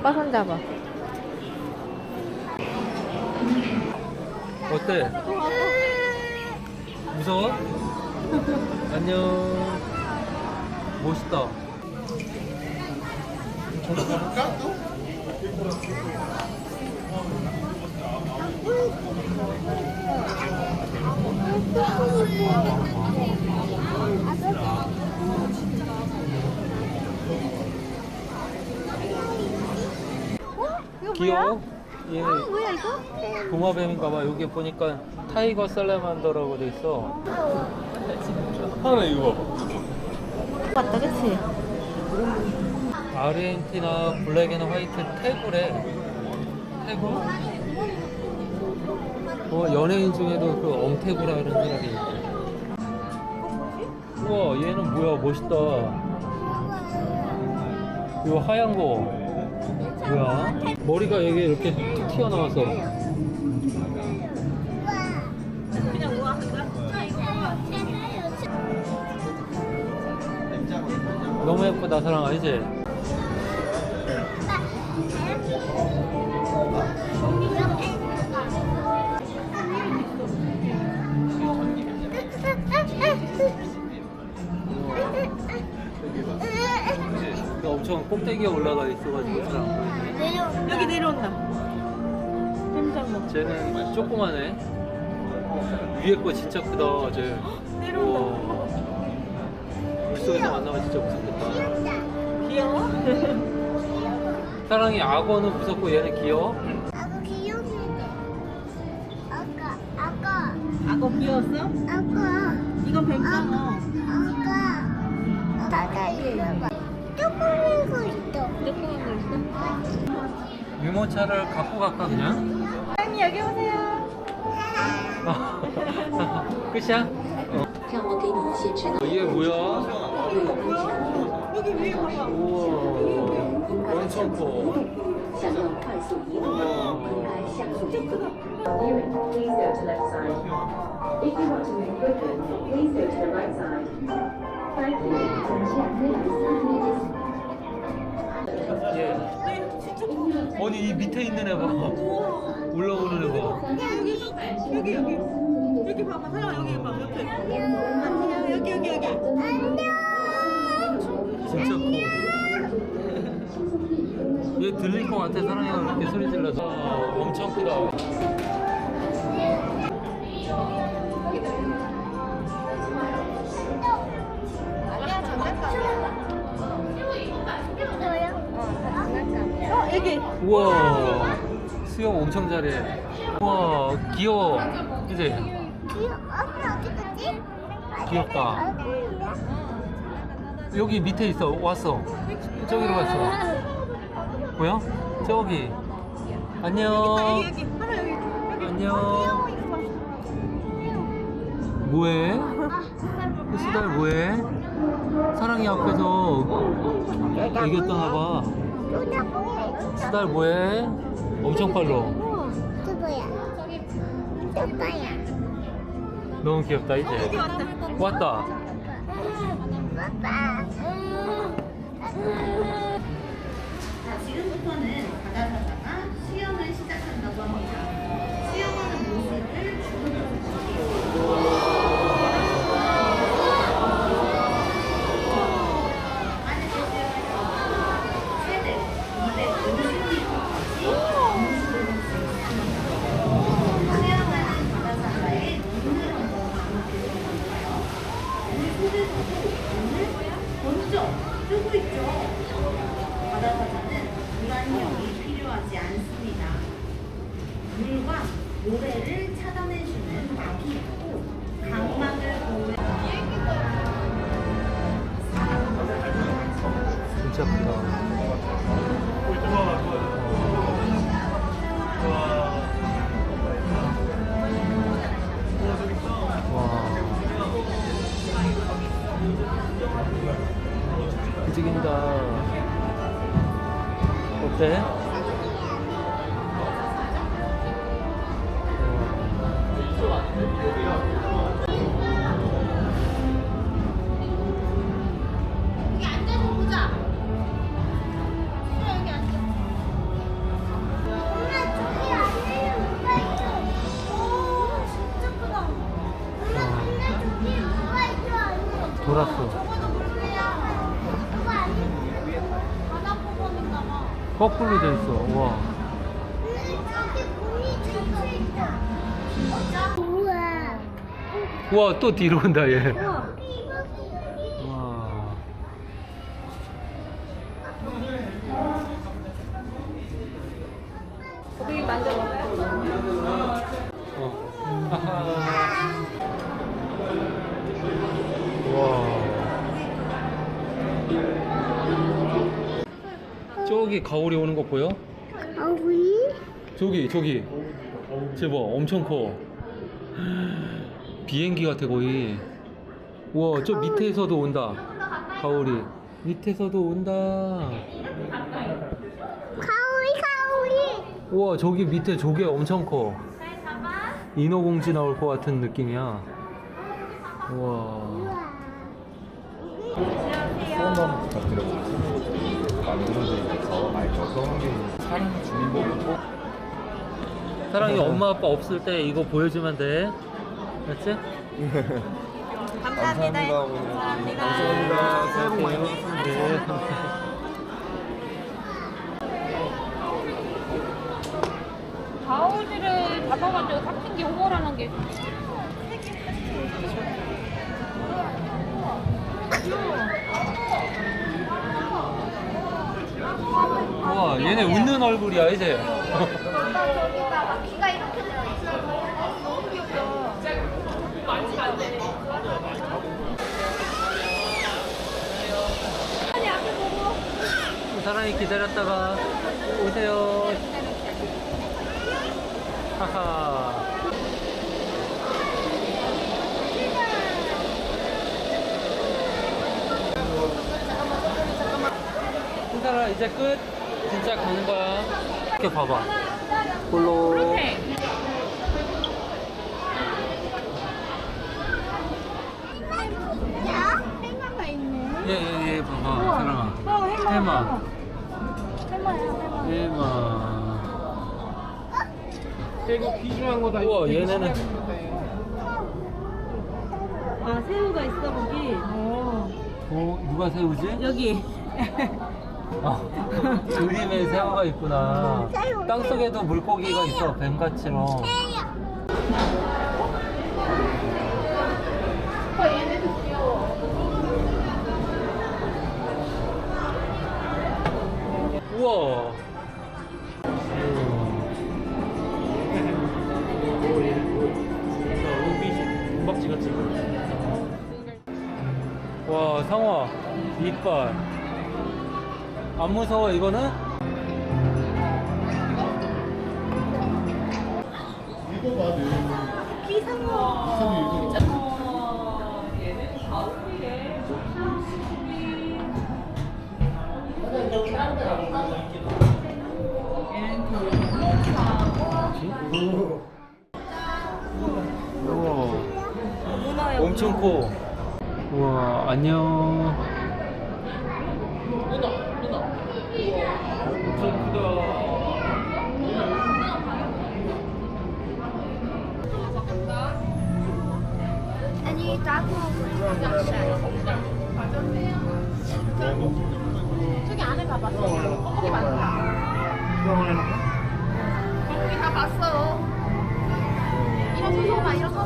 아빠 손 잡아. 어때? 무서워? 안녕. 멋있다. 이거 귀여워? 얘 뭐야? 뭐야 이거? 도마뱀인가봐. 여기 보니까 타이거 살라만더라고 돼 있어. 하나 이거 맞다, 그치? 아르헨티나 블랙 앤 화이트 태구래. 태구? 어, 연예인 중에도 그 엄태구라는 사람이 있대. 우와, 얘는 뭐야, 멋있다. 이 하얀 거. 뭐야? 머리가 여기 이렇게 툭 튀어나와서. 너무 예쁘다, 사랑 아니지? 꼭대기에 올라가 있어가지고 사람. 여기 내려온다. 뱀장 먹. 쟤는 조그마네. 위에 거 진짜 크다, 쟤. 내려온다. 물속에서 만나면 진짜 무섭겠다. 귀여워? 사랑이 악어는 무섭고 얘는 귀여워? 아까 귀여운데. 아까 아까 악어 귀여웠어? 아까 이건 뱀장어. 아까 다다 이거 봐. 조그만 거 있어. 조그만 거 있어? 유모차를 갖고 갈까 그냥? 아니 여기 오세요. 끝이야? 어. 얘 뭐야? 여기 위에 봐봐. 우와. 엄청 커. Please go to left side. If you want to move quicker, please go to the right side. 얘 아니 이 밑에 있는 애 봐 올라오는 애 봐 여기 여기 여기 봐봐. 사장 여기 봐. 옆에. 안녕. 여기 여기 여기. 진짜 커 얘 들릴 것 같아 사랑이가 이렇게 소리 질러서 아, 엄청 크다 우와 수영 엄청 잘해 우와 귀여워 이제? 귀엽다. 여기 밑에 있어 왔어 저기로 갔어 뭐야? 저기 안녕. 안녕. 뭐해? 수달 뭐해? 사랑이 앞에서 이겼다나 봐 뭐야? 수달 뭐해? 엄청 빨라 누구야? 오빠야. 너무 귀엽다 이제 왔다. 왔다 오빠. 자, 지금부터는 바다사자가 수영을 시작한다고 합니다. 수영하는 모습을 주문으로 볼게요. 안에서 수영할 세대, 이대, 50m까지 수영하는 바다사자의 눈을 한번 보여드릴까요? 우리 속에서도 눈을 번쩍 뜨고 있죠. 바다 사자는 불안형이 필요하지 않습니다. 물과 모래를 차단해주는 막이 있고 각막을 보호해 진짜 크다 움직인다. 어때? 돌았어. 공이 잡혀 있다. 우와. 우와, 또 뒤로 온다, 얘. 우와. 와. 거기 만져봐요. 어. 저기 가오리 오는 거 보여? 아우리? 저기 저기. 저봐 엄청 커. 비행기 같아 거의. 우와 저 밑에서도 온다 가오리 밑에서도 온다. 가오리 가오리. 우와 저기 밑에 조개 엄청 커. 인어공주 나올 것 같은 느낌이야. 우와. 소원 부탁드려서 만들어드리면서 맑아 서 환경이 사랑 주민번호 사랑이 엄마 아빠 없을 때 이거 보여주면 돼 알았지? 감사합니다. 감사합니다. 감사합니다. 새해 복 많이 네. 가오리를 잡아가지고 삭힌 게 호거라는 게우 와 얘네 웃는 얼굴이야 이제. 사랑이 기다렸다가 오세요. 하하. 이제 끝. 진짜 가는 거야. 이렇게 봐봐. 볼로. 해마가 있네. 예예예 예, 봐봐 사랑아. 어, 해마. 해마. 해마야, 해마. 해마. 이거 귀중한 거다. 우와 얘네는 아, 새우가 있어, 거기. 어. 어 누가 새우지? 여기. 아, 그림에 새우가 있구나. 새우, 땅 속에도 물고기가 있어, 뱀같이로. 우와. 와, 상어, 이빨. 안 무서워, 이거는? 우와. 엄청 커. 우와, 안녕. 저기 안에 가봤어. 거북이 많다. 거북이 다 봤어요. 일어서서 봐, 일어서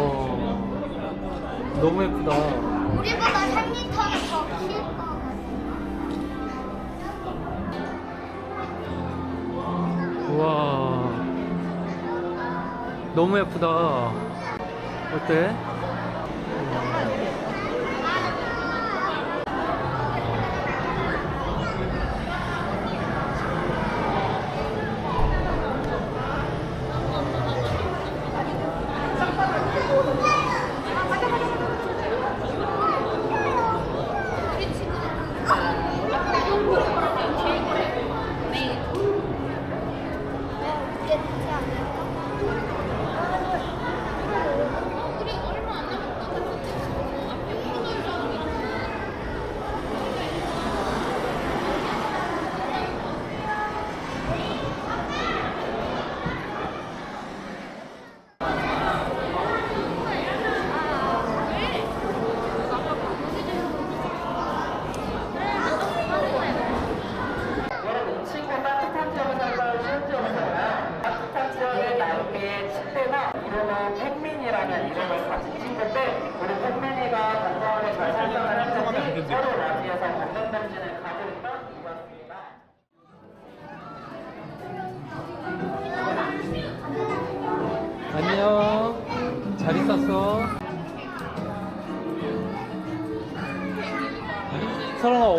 와. 너무 예쁘다. 우리보다 3m는 더클것 같아. 우와. 너무 예쁘다. 어때? Oh,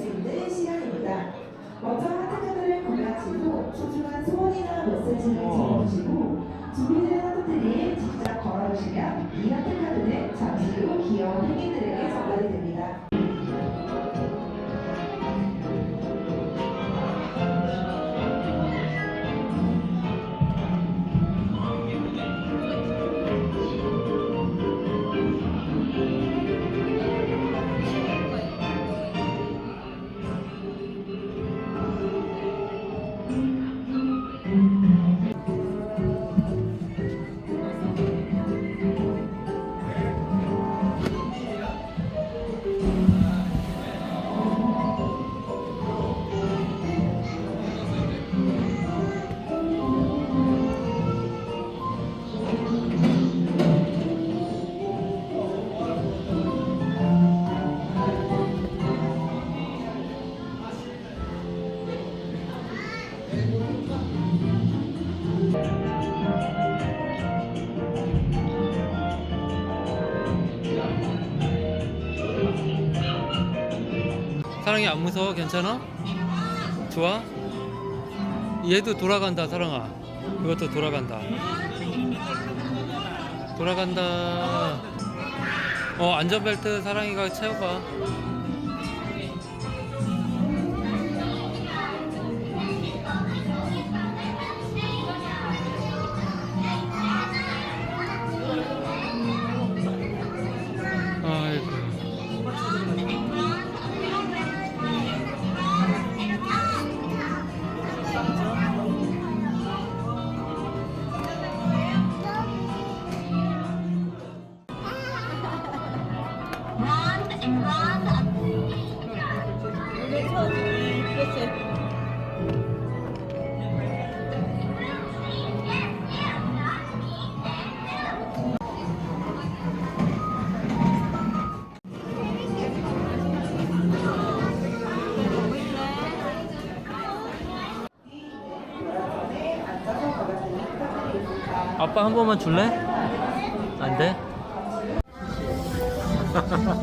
수 있는 시간입니다. 먼저 하트카드를 후 소중한 소원이나 메시지를 적어주시고 준비된 하트들이 직접 걸어주시면 이 하트카드는 잠시 사랑이 안 무서워? 괜찮아? 좋아? 얘도 돌아간다 사랑아 이것도 돌아간다 돌아간다 어 안전벨트 사랑이가 채워봐 아빠 한 번만 줄래? 안 돼?